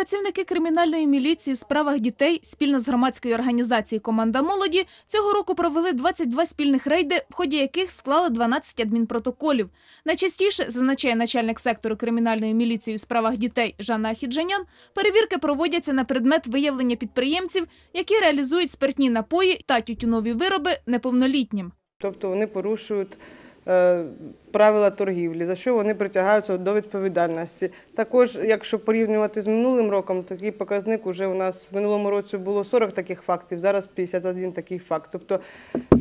Працівники кримінальної міліції у справах дітей спільно з громадською організацією Команда молоді цього року провели 22 спільних рейди, в ході яких склали 12 адмінпротоколів. Найчастіше, зазначає начальник сектору кримінальної міліції у справах дітей Жанна Ахіджанян, перевірки проводяться на предмет виявлення підприємців, які реалізують спиртні напої та тютюнові вироби неповнолітнім. Тобто вони порушують правила торгівлі, за що вони притягаються до відповідальності. Також, якщо порівнювати з минулим роком, такий показник уже у нас в минулому році було 40 таких фактів, зараз 51 такий факт. Тобто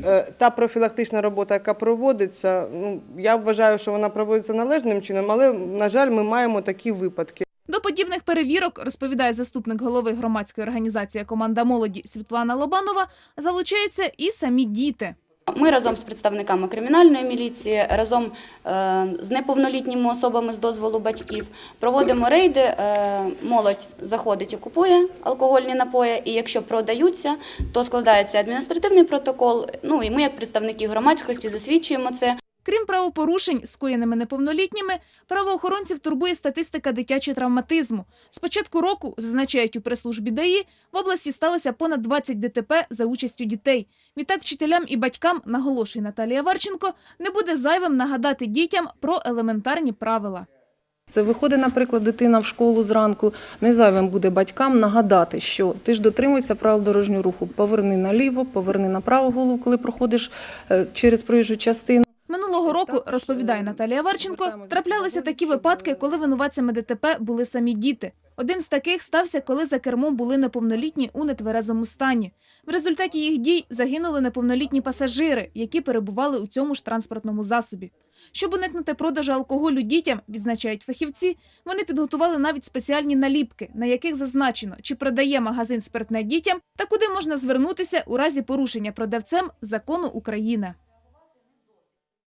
е, та профілактична робота, яка проводиться, ну я вважаю, що вона проводиться належним чином, але на жаль, ми маємо такі випадки. До подібних перевірок, розповідає заступник голови громадської організації Команда молоді Світлана Лобанова, залучаються і самі діти. Ми разом з представниками кримінальної міліції, разом е, з неповнолітніми особами з дозволу батьків проводимо рейди. Е, молодь заходить і купує алкогольні напої, і якщо продаються, то складається адміністративний протокол. Ну і ми, як представники громадськості, засвідчуємо це. Крім правопорушень, скоєними неповнолітніми, правоохоронців турбує статистика дитячого травматизму. З початку року, зазначають у прес-службі ДАІ, в області сталося понад 20 ДТП за участю дітей. Відтак вчителям і батькам, наголошує Наталія Варченко, не буде зайвим нагадати дітям про елементарні правила. Це виходить, наприклад, дитина в школу зранку. Не зайвим буде батькам нагадати, що ти ж дотримуйся правил дорожнього руху. Поверни наліво, поверни направо голову, коли проходиш е, через проїжджу частину. Минулого року, розповідає Наталія Варченко, траплялися такі випадки, коли винуватцями ДТП були самі діти. Один з таких стався, коли за кермом були неповнолітні у нетверезому стані. В результаті їх дій загинули неповнолітні пасажири, які перебували у цьому ж транспортному засобі. Щоб уникнути продажу алкоголю дітям, відзначають фахівці, вони підготували навіть спеціальні наліпки, на яких зазначено, чи продає магазин спиртне дітям та куди можна звернутися у разі порушення продавцем закону України.